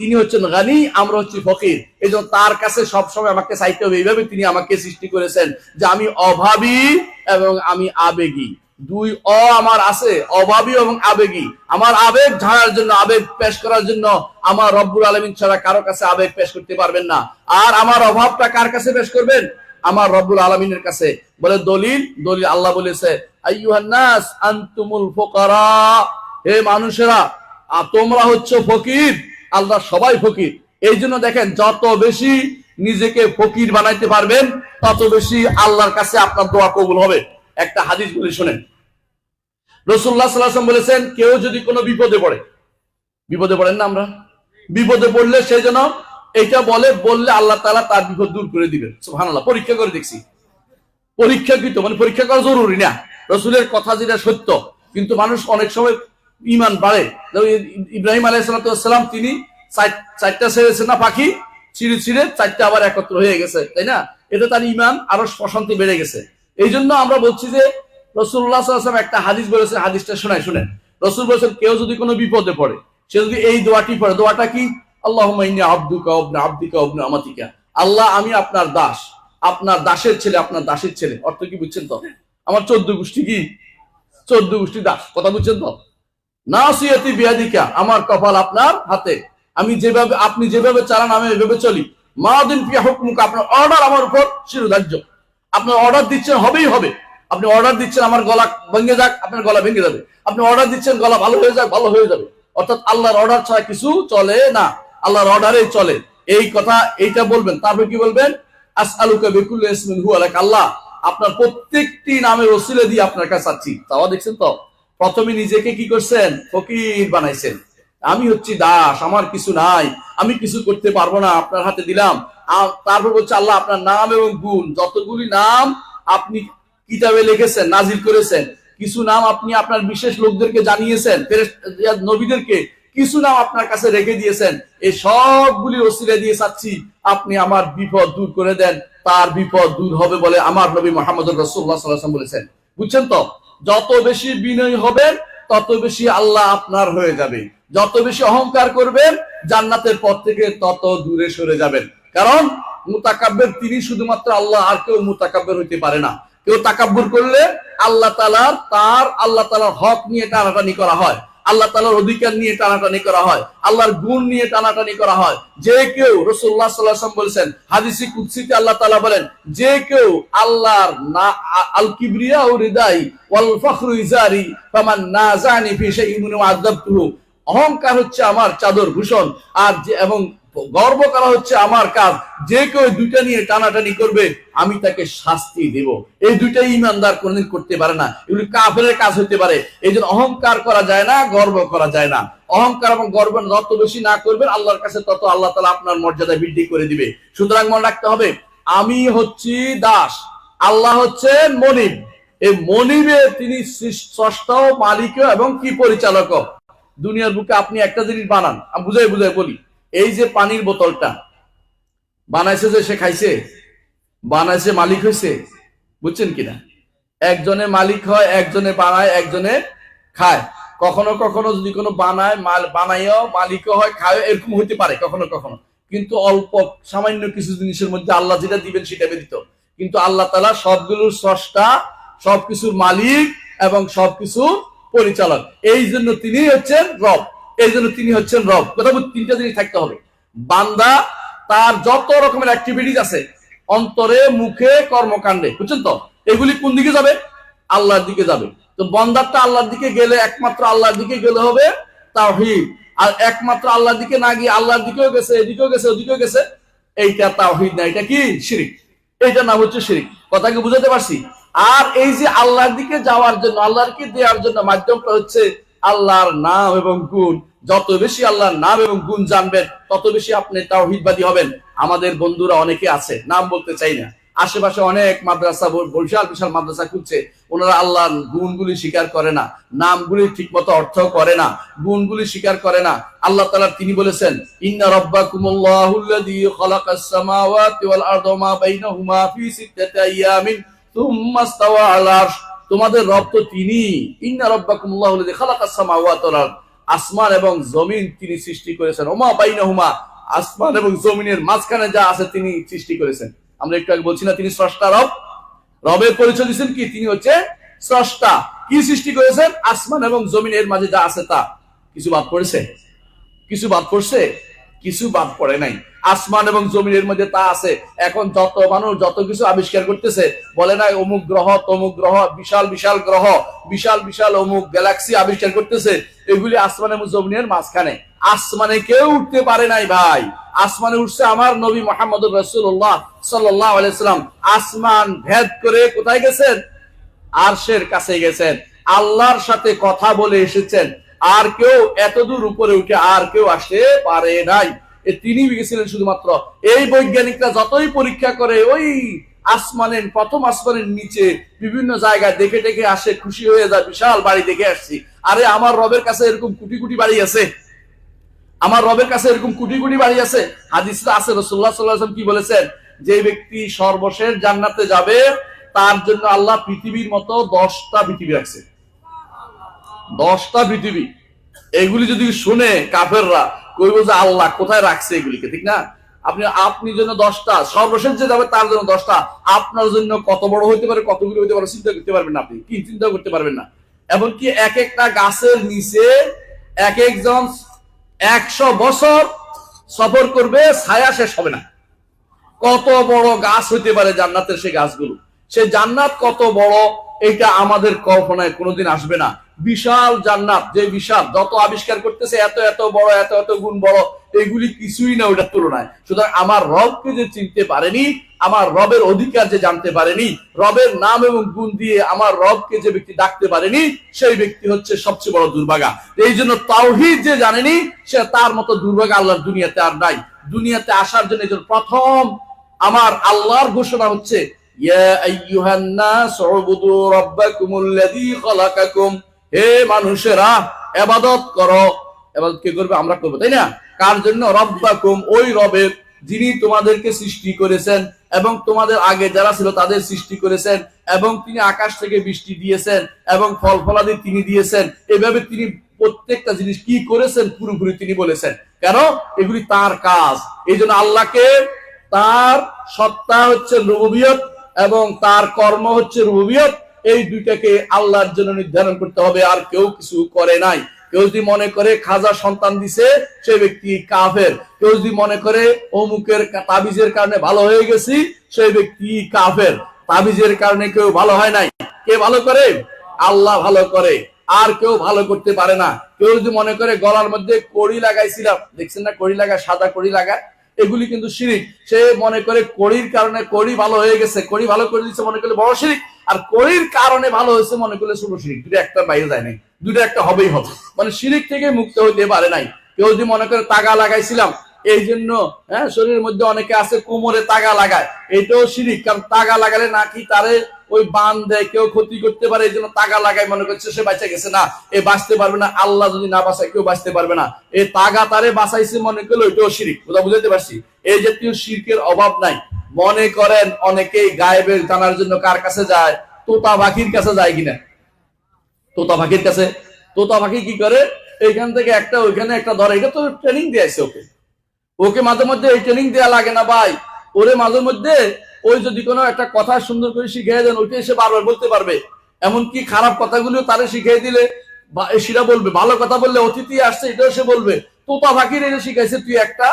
তিনি হচ্ছেন গানি, আমরা হচ্ছি ফকির। এই তার কাছে সবসময় আমাকে চাইতে হবে। এইভাবে তিনি আমাকে সৃষ্টি করেছেন যে আমি অভাবী এবং আমি আবেগী। দুই অ আমার আছে, অভাবী এবং আবেগী। আমার আবেগ ঝাড়ার জন্য, আবেগ পেশ করার জন্য আমার রব্বুল আলমিন ছাড়া কারও কাছে আবেগ পেশ করতে পারবেন না। আর আমার অভাবটা কার কাছে পেশ করবেন? আমার রব্বুল আলমিনের কাছে। বলে দলিল দলিল আল্লাহ বলেছে আনতুমুল ফুকারা। হে মানুষেরা তোমরা হচ্ছে ফকির। আল্লাহ সবাই ফকির। এই জন্য দেখেন, যত বেশি নিজেকে ফকির বানাইতে পারবেন, তত বেশি আল্লাহর কাছে আপনার দোয়া কবুল হবে। একটা হাদিস বলে, শোনেন। রসুল্লাহ সাল্লাম বলেছেন, কেউ যদি কোনো বিপদে পড়ে, বিপদে পড়েন না আমরা, বিপদে পড়লে সেই জন্য এটা বলে, বললে আল্লাহ তালা তার বিপদ দূর করে দিবেন। সুবহানাল্লাহ, পরীক্ষা করে দেখছি। পরীক্ষাকৃত মানে পরীক্ষা করা জরুরি না। রসুলের কথা যেটা সত্য, কিন্তু মানুষ অনেক সময় ইমান বাড়ে। ইব্রাহিম আলাইসালাম তিনি চারটা ছেড়েছেন না পাখি? ছিঁড়ে ছিঁড়ে চারটা আবার একত্র হয়ে গেছে, তাই না? এটা তার ইমান, আরও প্রশান্তি বেড়ে গেছে। এই জন্য আমরা বলছি যে রসুল্লাহ সাল্লাম একটা হাদিস বলেছে, হাদিসটা শোনায়, শুনেন। রসুল বলেছেন, কেউ যদি কোনো বিপদে পড়ে, সে যদি এই দোয়াটি পড়ে, দোয়াটা কি? আল্লাহ আব্দুকা অবনা আব্দিকা অবনা আমাতিকা। আল্লাহ, আমি আপনার দাস। আপনার দাসের ছেলে, আপনার দাসের ছেলে। অর্থ কি বুঝছেন তো? আমার চোদ্দ গোষ্ঠী কি? চোদ্দ গোষ্ঠী দাস। কথা বুঝছেন তো? নাসিয়াতি বিয়াদিকা, আমার কপাল আপনার হাতে। আমি যেভাবে, আপনি যেভাবে চালান, আমি এভাবে চলি। মাদিন পিয়া হুকমুক, আপনার অর্ডার আমার উপর শিরোধার্য। আপনার অর্ডার দিচ্ছেন, হবেই হবে। আপনি অর্ডার দিচ্ছেন, আমার গলা ভেঙে যাক, আপনার গলা ভেঙে যাবে। আপনি অর্ডার দিচ্ছেন, গলা ভালো হয়ে যাক, ভালো হয়ে যাবে। অর্থাৎ আল্লাহর অর্ডার ছাড়া কিছু চলে না। আল্লাহর অর্ডারে চলে। এই কথা, এইটা বলবেন। তারপর কি বলবেন? আসআলুকা বিকুল্লি ইসমিন হু আলাক আল্লাহ। আপনার প্রত্যেকটি নামের ওসিলে দিয়ে আপনার কাছে তাও দেখছেন তো? প্রথমে নিজেকে কি করছেন? ফকির বানাইছেন। আমি হচ্ছি দাস, আমার কিছু নাই, আমি কিছু করতে পারব না, আপনার হাতে দিলাম। তারপর বলছে, আল্লাহ, আপনার নাম এবং গুণ, যতগুলি নাম আপনি কিতাবে লিখেছেন, নাজিল করেছেন, কিছু নাম আপনি আপনার বিশেষ লোকদেরকে জানিয়েছেন নবীদেরকে, কিছু নাম আপনার কাছে রেখে দিয়েছেন, এই সবগুলি ওসিলে দিয়ে চাচ্ছি, আপনি আমার বিপদ দূর করে দেন, তার বিপদ দূর হবে বলে আমার নবী মোহাম্মদ রসুল্লাহ বলেছেন। বুঝছেন তো? যত বেশি বিনয় হবেন তত বেশি আল্লাহ আপনার হয়ে যাবে। যত বেশি অহংকার করবেন, জান্নাতের পথ থেকে তত দূরে সরে যাবেন। কারণ মুতাকাব্বের তিনি শুধুমাত্র আল্লাহ, আর কেউ মুতাকাব্বের হইতে পারে না। কেউ তাকাব্বুর করলে আল্লাহ তালার তার আল্লাহ তালার হক নিয়ে টানাটানি করা হয়। আল্লাহ তালার অধিকার নিয়ে টানাটানি করা হয়। আল্লাহর গুণ নিয়ে টানাটানি করা হয়। যে কেউ রসুল্লাহ সাল্লাম বলেছেন, হাদিসি কুৎসিতে আল্লাহ তালা বলেন, যে কেউ আল্লাহর না, আল কিবরিয়া ও হৃদয়, ওয়াল ফখরু ইজারি, ফামান না জানি ফি শাইইন আযাবতুহু অহংকার হচ্ছে আমার চাদর ভূষণ, আর যে এবং গর্ব করা হচ্ছে আমার কাজ। যে কেউ দুইটা নিয়ে টানাটানি করবে, আমি তাকে শাস্তি দেব। এই দুইটাই ইমানদার কোনদিন করতে পারে না। এগুলি কাফের কাজ হতে পারে। এই জন্য অহংকার করা যায় না, গর্ব করা যায় না। অহংকার এবং গর্ব যত বেশি না করবেন, আল্লাহর কাছে তত আল্লাহ তালা আপনার মর্যাদা বৃদ্ধি করে দিবে। সুতরাং মনে রাখতে হবে, আমি হচ্ছি দাস, আল্লাহ হচ্ছেন মনিব। এই মনিবে তিনি স্রষ্টা মালিক এবং কি পরিচালক দুনিয়ার বুকে আপনি একটা জিনিস বানান, আমি বুঝাই বুঝাই বলি, এই যে পানির বোতলটা, বানাইছে যে সে খাইছে, বানাইছে মালিক হয়েছে বুঝছেন কিনা? একজনে মালিক হয়, একজনে বানায়, একজনে খায়। কখনো কখনো যদি কোনো বানায়, মাল, বানাইও, মালিকও হয় খায় এরকম হতে পারে, কখনো কখনো। কিন্তু অল্প, সামান্য কিছু জিনিসের মধ্যে আল্লাহ যেটা দিবেন সেটা ব্যতীত। কিন্তু আল্লাহ তালা সবগুলোর স্রষ্টা সবকিছুর মালিক এবং সবকিছুর পরিচালক। এই জন্য তিনি হচ্ছেন রব। এই জন্য তিনি হচ্ছেন রব। কথা বলতে তিনটা জিনিস থাকতে হবে। বান্দা তার যত রকমের অ্যাক্টিভিটিস আছে, অন্তরে, মুখে, কর্মকাণ্ডে, বুঝছেন তো? এগুলি কোন দিকে যাবে? আল্লাহর দিকে যাবে। তো বন্দারটা আল্লাহর দিকে গেলে একমাত্র আল্লাহর দিকে গেলে হবে তাওহীদ। আর একমাত্র আল্লাহর দিকে না গিয়ে আল্লাহর দিকেও গেছে, এদিকেও গেছে, ওদিকেও গেছে, এইটা তাওহীদ না। এটা কি? শিরিক। এইটার নাম হচ্ছে শিরিক। কথা কি বুঝাতে পারছি? আর এই যে আল্লাহর দিকে যাওয়ার জন্য আল্লাহরকে দেওয়ার জন্য মাধ্যমটা হচ্ছে আল্লাহর নাম এবং গুণ। যত বেশি আল্লাহর নাম এবং গুণ জানবেন, তত বেশি আপনি তাওহীদবাদী হবেন। আমাদের বন্ধুরা অনেকে আছে, নাম বলতে চাই না। আশেপাশে অনেক মাদ্রাসা বিশাল বিশাল মাদ্রাসা খুঁজছে ওনারা আল্লাহর গুণগুলি স্বীকার করে না। নামগুলি ঠিক মতো অর্থ করে না, গুণগুলি স্বীকার করে না। আল্লাহ তাআলা তিনি বলেছেন, ইন্না সিত্তাতি আইয়ামিন। তোমাদের রব তো তিনি। ইন্না আরদ। আসমান এবং জমিন তিনি সৃষ্টি করেছেন। ওমা বাইনা হুমা আসমান এবং জমিনের মাঝখানে যা আছে তিনি সৃষ্টি করেছেন। আমরা একটু আগে বলছি না, তিনি স্রষ্টা রব। রবের পরিচয় দিচ্ছেন কি? তিনি হচ্ছে স্রষ্টা। কি সৃষ্টি করেছেন? আসমান এবং জমিনের মাঝে যা আছে তা। কিছু বাদ পড়েছে? কিছু বাদ পড়ছে? কিছু বাদ পড়ে নাই। আসমান এবং জমিনের মধ্যে তা আছে। এখন যত মানুষ যত কিছু আবিষ্কার করতেছে, বলে না অমুক গ্রহ, তমুক গ্রহ, বিশাল বিশাল গ্রহ, বিশাল বিশাল, অমুক গ্যালাক্সি আবিষ্কার করতেছে। এগুলি আসমান এবং জমিনের মাঝখানে। আসমানে কেউ উঠতে পারে নাই, ভাই। আসমানে উঠছে আমার নবী মোহাম্মদ রসুল্লাহ সাল্লাহ আলাইসাল্লাম আসমান ভেদ করে কোথায় গেছেন? আরশের কাছে গেছেন। আল্লাহর সাথে কথা বলে এসেছেন। আর কেউ এত দূর উপরে উঠে আর কেউ আসতে পারে নাই। তিনি গেছিলেন শুধুমাত্র, এই বৈজ্ঞানিকরা যতই পরীক্ষা করে, ওই আসমানের, প্রথম আসমানের নিচে বিভিন্ন জায়গায় দেখে দেখে আসে, খুশি হয়ে যায়, বিশাল বাড়ি দেখে আসছি। আরে, আমার রবের কাছে এরকম কোটি কোটি বাড়ি আছে। আমার রবের কাছে এরকম কোটি কোটি বাড়ি আছে। হাদিসটা আছে রসুল্লাহ সাল্লাম কি বলেছেন? যে ব্যক্তি সর্বশেষ জান্নাতে যাবে, তার জন্য আল্লাহ পৃথিবীর মতো দশটা পৃথিবী রাখছে। দশটা পৃথিবী। এগুলি যদি শুনে কাফেররা কইব যে আল্লাহ কোথায় রাখছে এগুলিকে, ঠিক না? আপনি আপনি জন্য দশটা, সর্বশেষ যে যাবে তার জন্য দশটা। আপনার জন্য কত বড় হইতে পারে, কতগুলি হইতে পারে, চিন্তা করতে পারবেন না আপনি। কি চিন্তা করতে পারবেন না? এমনকি এক একটা গাছের নিচে এক একজন একশো বছর সফর করবে, ছায়া শেষ হবে না। কত বড় গাছ হইতে পারে জান্নাতের সেই গাছগুলো? সেই জান্নাত কত বড়, এটা আমাদের কল্পনায় কোনোদিন আসবে না। বিশাল জান্নাত, যে বিশাল, যত আবিষ্কার করতেছে এত এত বড়, এত এত গুণ বড়, এগুলি কিছুই না ওটার তুলনায়। সুতরাং আমার রবকে যে চিনতে পারেনি, আমার রবের অধিকার যে জানতে পারেনি, রবের নাম এবং গুণ দিয়ে আমার রবকে যে ব্যক্তি ডাকতে পারেনি, সেই ব্যক্তি হচ্ছে সবচেয়ে বড় দুর্ভাগা। এই জন্য তাওহিদ যে জানেনি, সে তার মতো দুর্ভাগা আল্লাহর দুনিয়াতে আর নাই। দুনিয়াতে আসার জন্য এই প্রথম আমার আল্লাহর ঘোষণা হচ্ছে, ইয়া আইয়ুহান উবুদু রাব্বাকুমুল্লাযী খালাকাকুম। হে মানুষেরা ইবাদত করো। ইবাদত কে করবে? আমরা করব, তাই না? কার জন্য? রব্বাকুম, ওই রবের যিনি তোমাদেরকে সৃষ্টি করেছেন এবং তোমাদের আগে যারা ছিল তাদের সৃষ্টি করেছেন এবং তিনি আকাশ থেকে বৃষ্টি দিয়েছেন এবং ফল ফলাদি তিনি দিয়েছেন। এভাবে তিনি প্রত্যেকটা জিনিস কি করেছেন? পুরোপুরি তিনি বলেছেন। কেন? এগুলি তার কাজ। এই জন্য আল্লাহকে তার সত্তা হচ্ছে রুবিয়ত এবং তার কর্ম হচ্ছে রুবিয়ত এই দুইটাকে আল্লাহর জন্য নির্ধারণ করতে হবে, আর কেউ কিছু করে নাই। কেউ যদি মনে করে খাজা সন্তান দিছে, সে ব্যক্তি কাফের। কেউ যদি মনে করে অমুকের তাবিজের কারণে ভালো হয়ে গেছি সেই ব্যক্তি কাফের। তাবিজের কারণে কেউ ভালো হয় নাই। কে ভালো করে? আল্লাহ ভালো করে। আর কেউ ভালো করতে পারে না। কেউ যদি মনে করে গলার মধ্যে কড়ি লাগাইছিলাম, দেখছেন না কড়ি লাগায়, সাদা কড়ি লাগায়? এগুলি কিন্তু শিরিক। সে মনে করে কড়ির কারণে কড়ি ভালো হয়ে গেছে, কড়ি ভালো করে দিচ্ছে মনে করলে বড় শিরিক, আর কড়ির কারণে ভালো হয়েছে মনে করলে ছোট শিরিক। দুটো একটা বাইরে যায় নাই, দুটো একটা হবেই হবে। মানে শিরিক থেকে মুক্ত হইতে পারে নাই। কেউ যদি মনে করে তাগা লাগাইছিলাম, এই জন্য হ্যাঁ শরীরের মধ্যে অনেকে আছে কোমরে তাগা লাগায়। এটাও শিরিক, কারণ তাগা লাগালে নাকি তারে ওই বান দেয় কেউ ক্ষতি করতে পারে, এই জন্য তাগা লাগায় মনে করছে সে বাঁচা গেছে। না, এ বাঁচতে পারবে না, আল্লাহ যদি না বাঁচায় কেউ বাঁচতে পারবে না। এই তাগা তারে বাঁচাইছে মনে করলে ওইটাও শিরিক। কোথাও বুঝাতে পারছি? এই জাতীয় শিরকের অভাব নাই। মনে করেন অনেকেই গায়েবের জানার জন্য কার কাছে যায়? তোতা পাখির কাছে যায় কিনা? তোতা পাখির কাছে? তোতা পাখি কি করে? এইখান থেকে একটা, ওইখানে একটা ধরে। এটা তো ট্রেনিং দিয়েছে ওকে। ওকে মাঝে মধ্যে এই ট্রেনিং দেওয়া লাগে না ভাই। ওরে মাঝে মধ্যে ওই যদি কোনো একটা কথা সুন্দর করে শিখিয়ে দেন, ওইটাই এসে বারবার বলতে পারবে। এমনকি খারাপ কথাগুলো তারে শিখিয়ে দিলে সেটা বলবে। ভালো কথা বললে অতিথি আসছে, এটাও সে বলবে। তোতা পাখির এটা শিখাইছে, তুই একটা,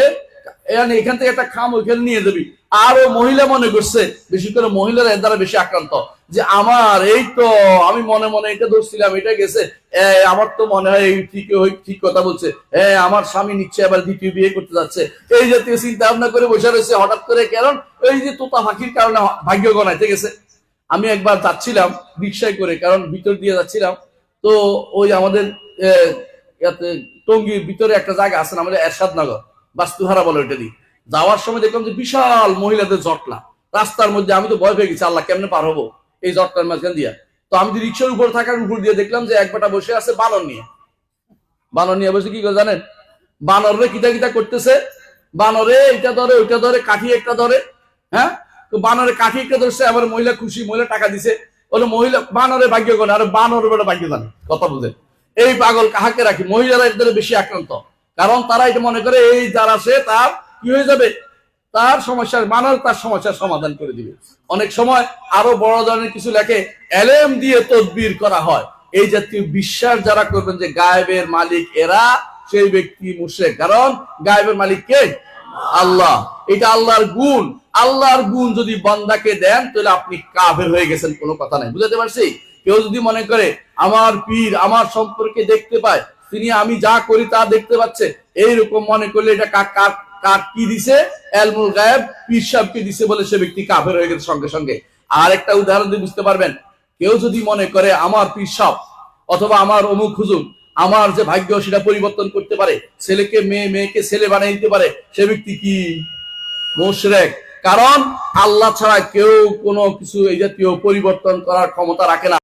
এ এখানে থেকে একটা খাম ওইখানে নিয়ে যাবি। আর মহিলা মনে করছে, বেশি করে মহিলারা এর দ্বারা বেশি আক্রান্ত। যে আমার, এই তো আমি মনে মনে এটা ধরছিলাম, এটা গেছে। আমার তো মনে হয় ঠিক ঠিক কথা বলছে। হ্যাঁ আমার স্বামী নিচ্ছে, আবার দ্বিতীয় বিয়ে করতে যাচ্ছে। এই জাতীয় চিন্তা ভাবনা করে বসে রয়েছে, হঠাৎ করে কারণ এই যে তোতা পাখির কারণে ভাগ্য ঠিক আছে আমি একবার যাচ্ছিলাম রিক্সায় করে, কারণ ভিতর দিয়ে যাচ্ছিলাম। তো ওই আমাদের টঙ্গির ভিতরে একটা জায়গা আছে না আমাদের এরশাদনগর। বাস্তুহারা বলে ওইটা দিই যাওয়ার সময় দেখলাম যে বিশাল মহিলাদের জটলা। রাস্তার মধ্যে আমি তো ভয় পেয়ে গেছি, আল্লাহ কেমনে পার হব এই জটলার মাঝখান দিয়া। তো আমি রিক্সার উপর থাকার উপর দিয়ে দেখলাম যে এক বেটা বসে আছে বানর নিয়ে। বানর নিয়ে বসে কি জানেন? বানরে কিতা কিতা করতেছে। বানরে এটা ধরে, ওইটা ধরে, কাঠি একটা ধরে হ্যাঁ? তো বানরে কাঠি একটা ধরছে, আবার মহিলা খুশি, মহিলা টাকা দিছে। বলে মহিলা বানরে ভাগ্য করে আর বানর বেটা ভাগ্য জানে কথা বুঝে এই পাগল কাহাকে রাখি? মহিলারা এর বেশি আক্রান্ত। কারণ তারা এটা মনে করে, এই যারা সে তার কি হয়ে যাবে? তার সমস্যার মানার তার সমস্যার সমাধান করে দিবে। অনেক সময় আরও বড় ধরনের কিছু লেখে, এলেম দিয়ে তদবির করা হয়। এই জাতীয় বিশ্বাস যারা করবেন যে গায়েবের মালিক এরা, সেই ব্যক্তি মুশরিক। কারণ গায়েবের মালিক কে? আল্লাহ। এটা আল্লাহর গুণ। আল্লাহর গুণ যদি বান্দাকে দেন, তাহলে আপনি কাফের হয়ে গেছেন, কোনো কথা নাই। বুঝাতে পারছি? কেউ যদি মনে করে, আমার পীর আমার সম্পর্কে দেখতে পায় তিনি আমি যা করি তা দেখতে পাচ্ছে। এইরকম মনে করলে এটা কাক কাক কি দিছে? এলমুল গায়েব, পীর সাহেবকে দিছে বলে সে ব্যক্তি কাফের হয়ে গেছে সঙ্গে সঙ্গে। আর একটা উদাহরণ দিয়ে বুঝতে পারবেন, কেউ যদি মনে করে আমার পীর সাহেব অথবা আমার অমুক হুজুর আমার যে ভাগ্য সেটা পরিবর্তন করতে পারে, ছেলেকে, মেয়ে, মেয়েকে ছেলে বানিয়ে দিতে পারে, সে ব্যক্তি কি? মুশরেক। কারণ আল্লাহ ছাড়া কেউ কোনো কিছু এই জাতীয় পরিবর্তন করার ক্ষমতা রাখে না।